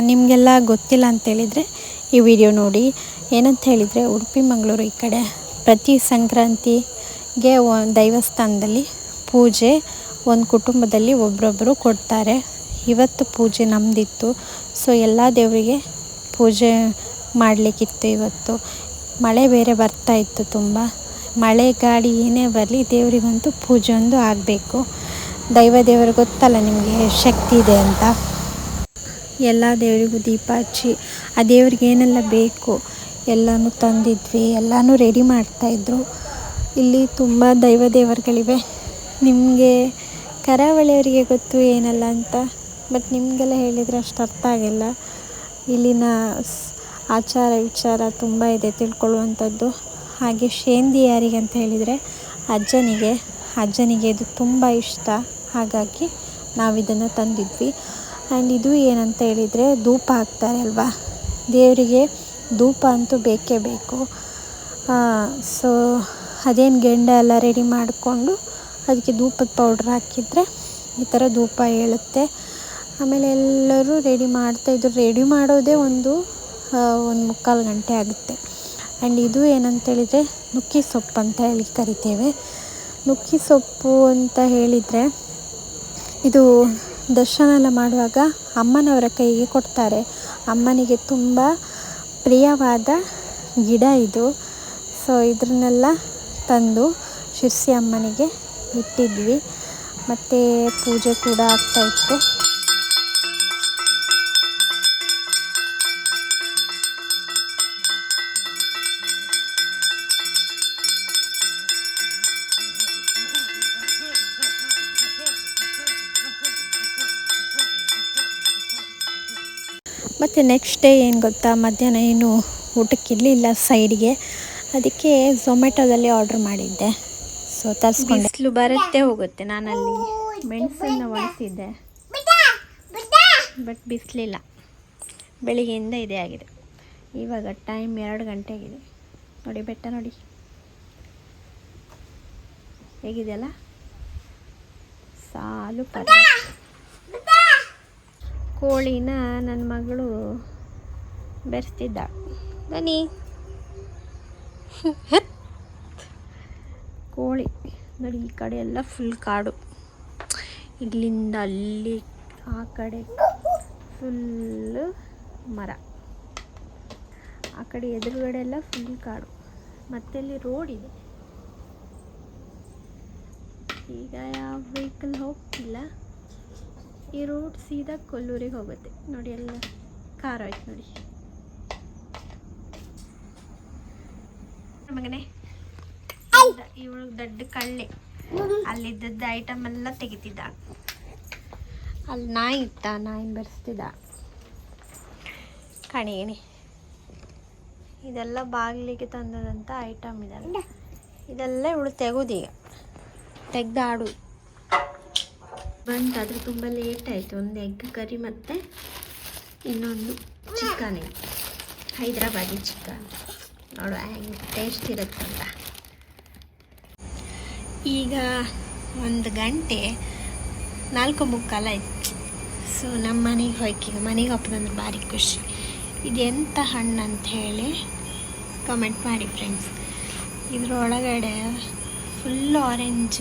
ನಿಮಗೆಲ್ಲ ಗೊತ್ತಿಲ್ಲ ಅಂತೇಳಿದರೆ ಈ ವಿಡಿಯೋ ನೋಡಿ. ಏನಂತ ಹೇಳಿದರೆ ಉಡುಪಿ, ಮಂಗಳೂರು ಈ ಕಡೆ ಪ್ರತಿ ಸಂಕ್ರಾಂತಿಗೆ ದೈವಸ್ಥಾನದಲ್ಲಿ ಪೂಜೆ ಒಂದು ಕುಟುಂಬದಲ್ಲಿ ಒಬ್ಬರೊಬ್ಬರು ಕೊಡ್ತಾರೆ. ಇವತ್ತು ಪೂಜೆ ನಮ್ಮದಿತ್ತು ಸೊ, ಎಲ್ಲ ದೇವರಿಗೆ ಪೂಜೆ ಮಾಡಲಿಕ್ಕಿತ್ತು ಇವತ್ತು. ಮಳೆ ಬೇರೆ ಬರ್ತಾ ಇತ್ತು ತುಂಬ. ಮಳೆ ಗಾಳಿ ಏನೇ ಬರಲಿ ದೇವರಿಗಂತೂ ಪೂಜೆ ಒಂದು ಆಗಬೇಕು. ದೈವ ದೇವರು ಗೊತ್ತಲ್ಲ ನಿಮಗೆ ಶಕ್ತಿ ಇದೆ ಅಂತ. ಎಲ್ಲ ದೇವರಿಗೂ ದೀಪ ಹಚ್ಚಿ, ಆ ದೇವ್ರಿಗೆ ಏನೆಲ್ಲ ಬೇಕು ಎಲ್ಲನೂ ತಂದಿದ್ವಿ, ಎಲ್ಲನೂ ರೆಡಿ ಮಾಡ್ತಾಯಿದ್ರು ಇಲ್ಲಿ ತುಂಬ ದೈವ ದೇವರುಗಳಿವೆ. ನಿಮಗೆ ಕರಾವಳಿಯವರಿಗೆ ಗೊತ್ತು ಏನಲ್ಲ ಅಂತ ಬಟ್ ನಿಮಗೆಲ್ಲ ಹೇಳಿದರೆ ಅಷ್ಟು ಅರ್ಥ ಆಗಿಲ್ಲ. ಇಲ್ಲಿನ ಆಚಾರ ವಿಚಾರ ತುಂಬ ಇದೆ ತಿಳ್ಕೊಳ್ಳುವಂಥದ್ದು. ಹಾಗೆ ಶೇಂದಿ ಯಾರಿಗೆ ಅಂತ ಹೇಳಿದರೆ ಅಜ್ಜನಿಗೆ ಅಜ್ಜನಿಗೆ ಇದು ತುಂಬ ಇಷ್ಟ. ಹಾಗಾಗಿ ನಾವು ಇದನ್ನು ತಂದಿದ್ವಿ. ಆ್ಯಂಡ್ ಇದು ಏನಂತ ಹೇಳಿದರೆ ಧೂಪ ಹಾಕ್ತಾರೆ ಅಲ್ವಾ? ದೇವರಿಗೆ ಧೂಪ ಅಂತೂ ಬೇಕೇ ಬೇಕು. ಸೊ ಅದೇನು ಗೆಂಡ ಎಲ್ಲ ರೆಡಿ ಮಾಡಿಕೊಂಡು ಅದಕ್ಕೆ ಧೂಪದ ಪೌಡ್ರ್ ಹಾಕಿದರೆ ಈ ಥರ ಧೂಪ ಹೇಳುತ್ತೆ ಆಮೇಲೆ ಎಲ್ಲರೂ ರೆಡಿ ಮಾಡ್ತಾಯಿದ್ರು ರೆಡಿ ಮಾಡೋದೇ ಒಂದು ಒಂದು ಮುಕ್ಕಾಲು ಗಂಟೆ ಆಗುತ್ತೆ. ಆ್ಯಂಡ್ ಇದು ಏನಂತೇಳಿದರೆ ನುಕ್ಕಿ ಸೊಪ್ಪು ಅಂತ ಹೇಳಿ ಕರಿತೇವೆ. ನುಕ್ಕಿ ಸೊಪ್ಪು ಅಂತ ಹೇಳಿದರೆ ಇದು ದರ್ಶನ ಎಲ್ಲ ಮಾಡುವಾಗ ಅಮ್ಮನವರ ಕೈಗೆ ಕೊಡ್ತಾರೆ. ಅಮ್ಮನಿಗೆ ತುಂಬ ಪ್ರಿಯವಾದ ಗಿಡ ಇದು. ಸೊ ಇದನ್ನೆಲ್ಲ ತಂದು ಶಿರ್ಸಿ ಅಮ್ಮನಿಗೆ ಇಟ್ಟಿದ್ವಿ. ಮತ್ತು ಪೂಜೆ ಕೂಡ ಆಗ್ತಾಯಿತ್ತು ಮತ್ತು ನೆಕ್ಸ್ಟ್ ಡೇ ಏನು ಗೊತ್ತಾ? ಮಧ್ಯಾಹ್ನ ಏನು ಊಟಕ್ಕೆ ಇರಲಿಲ್ಲ ಸೈಡ್ಗೆ ಅದಕ್ಕೆ ಝೊಮ್ಯಾಟೊದಲ್ಲಿ ಆರ್ಡ್ರ್ ಮಾಡಿದ್ದೆ. ಸೊ ತರಿಸ್ಕೊಂಡು. ಬಿಸಿಲು ಬರುತ್ತೆ ಹೋಗುತ್ತೆ, ನಾನಲ್ಲಿ ಮೆಣಸನ್ನು ಒಣಸಿದ್ದೆ ಬಟ್ ಬಿಸಿಲಿಲ್ಲ. ಬೆಳಿಗ್ಗೆಯಿಂದ ಇದೇ ಆಗಿದೆ. ಇವಾಗ ಟೈಮ್ ಎರಡು ಗಂಟೆ ಆಗಿದೆ ನೋಡಿ, ಬೆಟ್ಟ ನೋಡಿ. ಹೇಗಿದೆಯಲ್ಲ? ಸಾಲು ಪರ್ವತ ಕೋಳಿನ ನನ್ನ ಮಗಳು ಬೆರೆಸ್ತಿದ್ದ ಬನ್ನಿ. ಕೋಳಿ. ನೋಡಿ, ಈ ಕಡೆ ಎಲ್ಲ ಫುಲ್ ಕಾಡು. ಇಲ್ಲಿಂದ ಅಲ್ಲಿ ಆ ಕಡೆ ಫುಲ್ಲು ಮರ. ಆ ಕಡೆ ಎದುರುಗಡೆ ಎಲ್ಲ ಫುಲ್ ಕಾಡು. ಮತ್ತೆ ಇಲ್ಲಿ ರೋಡ್ ಇದೆ. ಈಗ ಯಾವ ವೆಹಿಕಲ್ ಹೋಗ್ತಿಲ್ಲ. ಈ ರೋಡ್ ಸೀದಾ ಕೊಲ್ಲೂರಿಗೆ ಹೋಗುತ್ತೆ. ನೋಡಿ ಎಲ್ಲ ಖಾರ ಆಯ್ತು ನೋಡಿ. ನಮಗನೆ ಇವಳು ದೊಡ್ಡ ಕಳ್ಳೆ. ಅಲ್ಲಿದ್ದದ್ದು ಐಟಮ್ ಎಲ್ಲ ತೆಗಿತಿದ್ದ. ಅಲ್ಲಿ ನಾಯಿ ಇತ್ತ ನಾಯಿ ಬೆರೆಸ್ತಿದ್ದ. ಕಣೇಣಿ ಇದೆಲ್ಲ ಬಾಗಿಲಿಗೆ ತಂದದಂಥ ಐಟಮ್ ಇದೆಲ್ಲ. ಇದೆಲ್ಲ ಇವಳು ತೆಗೋದೀಗ ತೆಗ್ದಾಡು. ಬಂತು ಆದರೆ ತುಂಬ ಲೇಟ್ ಆಯಿತು. ಒಂದು ಎಗ್ ಕರಿ ಮತ್ತು ಇನ್ನೊಂದು ಚಿಕನ್ ಹೈದ್ರಾಬಾದಿ ಚಿಕನ್ ನೋಡು, ಹೆಂಗೆ ಟೇಸ್ಟ್ ಇರುತ್ತಂತ ಈಗ ಒಂದು ಗಂಟೆ ನಾಲ್ಕು ಮುಕ್ಕಾಲಾಯ್ತು ಸೊ ನಮ್ಮ ಮನೆಗೆ ಹೋಯ್ಕೀಗ. ಮನೆಗೆ ಹೋಗ್ತದಂದ್ರೆ ಭಾರಿ ಖುಷಿ. ಇದು ಎಂಥ ಹಣ್ಣು ಅಂತ ಹೇಳಿ ಕಮೆಂಟ್ ಮಾಡಿ ಫ್ರೆಂಡ್ಸ್ ಇದ್ರೊಳಗಡೆ ಫುಲ್ ಆರೆಂಜ್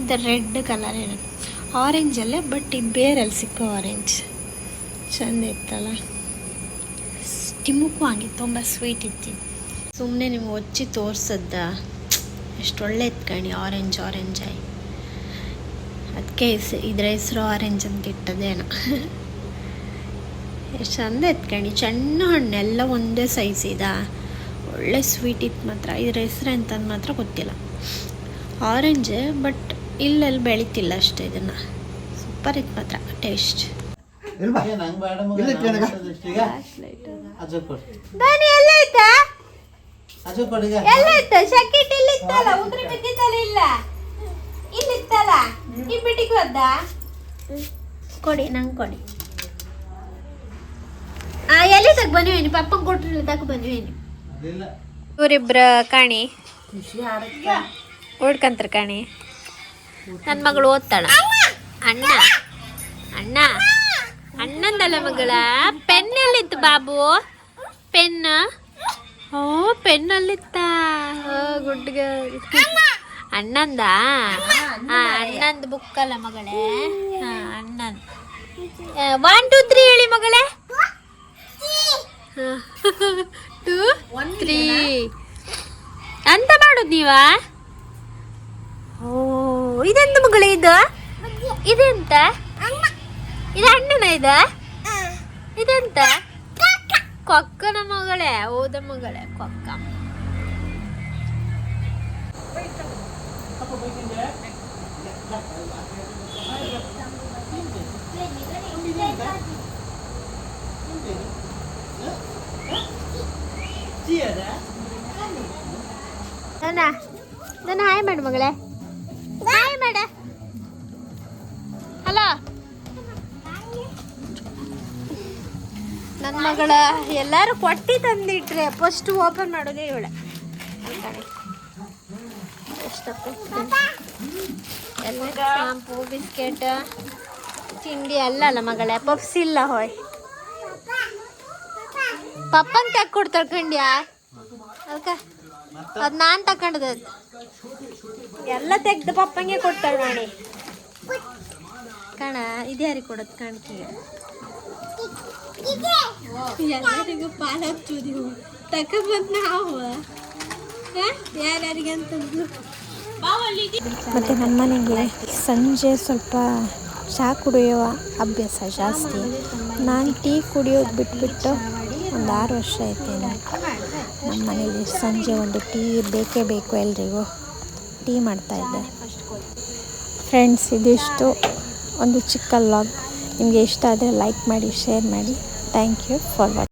ಇದು ರೆಡ್ ಕಲರ್ ಇರುತ್ತೆ. ಆರೆಂಜಲ್ಲೇ ಬಟ್ ಇದು ಬೇರಲ್ಲಿ ಸಿಕ್ಕೋ ಆರೆಂಜ್ ಚಂದ ಇತ್ತಲ್ಲ? ತಿಮ್ಮಕ್ಕೂ ಹಂಗೆ, ತುಂಬ ಸ್ವೀಟ್ ಇತ್ತು. ಸುಮ್ಮನೆ ನಿಮ್ಗೆ ಒಚ್ಚಿ ತೋರ್ಸದ್ದ? ಎಷ್ಟು ಒಳ್ಳೆ ಕಣಿ ಆರೆಂಜ್ ಆರೆಂಜ್ ಆಯ್. ಅದಕ್ಕೆ ಇದ್ರ ಹೆಸರು ಆರೆಂಜ್ ಅಂತ ಇಟ್ಟದೇನೋ. ಎಷ್ಟು ಚಂದ ಎತ್ಕಣಿ ಸಣ್ಣ ಹಣ್ಣು, ಎಲ್ಲ ಒಂದೇ ಸೈಜ್ ಇದ? ಒಳ್ಳೆ ಸ್ವೀಟ್ ಇತ್ತು ಮಾತ್ರ, ಇದ್ರ ಹೆಸರು ಅಂತಂದು ಮಾತ್ರ ಗೊತ್ತಿಲ್ಲ. ಆರೆಂಜ್ ಬಟ್ ಇಲ್ಲೆಲ್ಲಿ ಬೆಳಿತಿಲ್ಲ ಅಷ್ಟೇ ಇದನ್ನು. ಸೂಪರ್ ಇತ್ತು ಮಾತ್ರ ಟೇಸ್ಟ್ ದಾನಿ ಎಲ್ಲ ಐತಾ ಎಲ್ಲ ಇತ್ತು ಶಕಿಟ್ ಇಲ್ಲಿ ಇತ್ತಲ್ಲ ಉದ್ರ ಬಿದ್ದಿತ್ತಲ್ಲ ಇಲ್ಲ ಇಲ್ಲಿ? ಇತ್ತಲ್ಲ ಈ ಬಿಟ್ಟಿಗೆ ಹೋದ ಕೊಡಿ ನಂಗೆ ಕೊಡಿ. ಆ ಎಲ್ಲಿ ತಗ ಬಂದಿವೇನಿ ಪಪ್ಪಂಗೆ ಕೊಟ್ಟಿಲ್ಲ ತಗ ಬಂದಿವೇನಿ ಇವರಿಬ್ರ ಕಾಣಿ. ಓಡ್ಕಂತಾರ ಕಾಣಿ. ನನ್ನ ಮಗಳು ಓದ್ತಾಳ. ಅಣ್ಣ. ಅಣ್ಣ. ಅಣ್ಣಂದಲ್ಲ ಮಗಳ? ಪೆನ್ ಎಲ್ಲಿತ್ತು ಬಾಬು? ಪೆನ್ ಓ ಪೆನ್ ಅಲ್ಲಿತ್ತ ಗುಡ್ಗ ಅಣ್ಣಂದ? ಹಾ ಅಣ್ಣಂದು ಬುಕ್ ಅಲ್ಲ ಮಗಳೇ? ಹಾಂ, ಅಣ್ಣಂದ್. ಒನ್ ಟು ತ್ರೀ ಹೇಳಿ ಮಗಳೇ. ಟೂ ತ್ರೀ ಅಂತ ಮಾಡೋದು ನೀವಾ? ಓ ಇದೆಂತ ಮಗಳೇ ಇದು ಇದೆಂತ ಇದು ಅಣ್ಣನ ಇದ ಇದೆಂತ ಕೊಕ್ಕನ ಮಗಳೇ ಹೌದ ಮಗಳೇ ಕೊಕ್ಕ ನನ್ನ ನನ್ನ ಹಾಯ್ ಮಾಡು ಮಗಳೇ ಹಲೋ ನನ್ನ ಮಗಳ ಎಲ್ಲರೂ ಕೊಟ್ಟಿ ತಂದಿಟ್ರೆ ಫಸ್ಟ್ ಓಪನ್ ಮಾಡೋದೇ ಇವಳೆ. ಎಲ್ಲ ಶಾಂಪು ಬಿಸ್ಕೆಟ್ ತಿಂಡಿ ಅಲ್ಲ ಅಲ್ಲ ಮಗಳೇ ಪಪ್ಸ್ ಇಲ್ಲ ಹೋಯ್. ಪಪ್ಪನ್ ತೆಗ್ ಕೊಡ್ ತಕೊಂಡ್ಯಾ ಅದಕ್ಕೆ ಅದು ನಾನು ತಕೊಂಡದ ಎಲ್ಲ ತೆಗ್ದು ಪಪ್ಪಂಗೆ ಕೊಡ್ತಾಳೆ ನೋಡಿ ಕಣ ಇದ್ಯಾರಿಗೆ ಕೊಡೋದು ಕಾಣಿಕೆಗೆ ಎಲ್ಲರಿಗೂ ಪಾಲ್ ಹಚ್ಚೋದು ತಕೊಂಬಂದ್ ನಾವು. ಯಾರ್ಯಾರಿಗೆ ಅಂತಂದು ಮತ್ತು ನಮ್ಮ ಮನೆಗೆ ಸಂಜೆ ಸ್ವಲ್ಪ ಚಹಾ ಕುಡಿಯುವ ಅಭ್ಯಾಸ ಜಾಸ್ತಿ. ನಾನು ಟೀ ಕುಡಿಯೋದು ಬಿಟ್ಬಿಟ್ಟು ಒಂದು ಆರು ವರ್ಷ ಆಯ್ತೇನೆ. ನಮ್ಮ ಮನೇಲಿ ಸಂಜೆ ಒಂದು ಟೀ ಬೇಕೇ ಬೇಕು ಎಲ್ರಿಗೂ. ಟೀ ಮಾಡ್ತಾಯಿದ್ದೆ ಫ್ರೆಂಡ್ಸ್ ಇದಿಷ್ಟು. ಒಂದು ಚಿಕ್ಕ ಲಾಗ್. ನಿಮಗೆ ಇಷ್ಟ ಆದರೆ ಲೈಕ್ ಮಾಡಿ ಶೇರ್ ಮಾಡಿ. Thank you for watching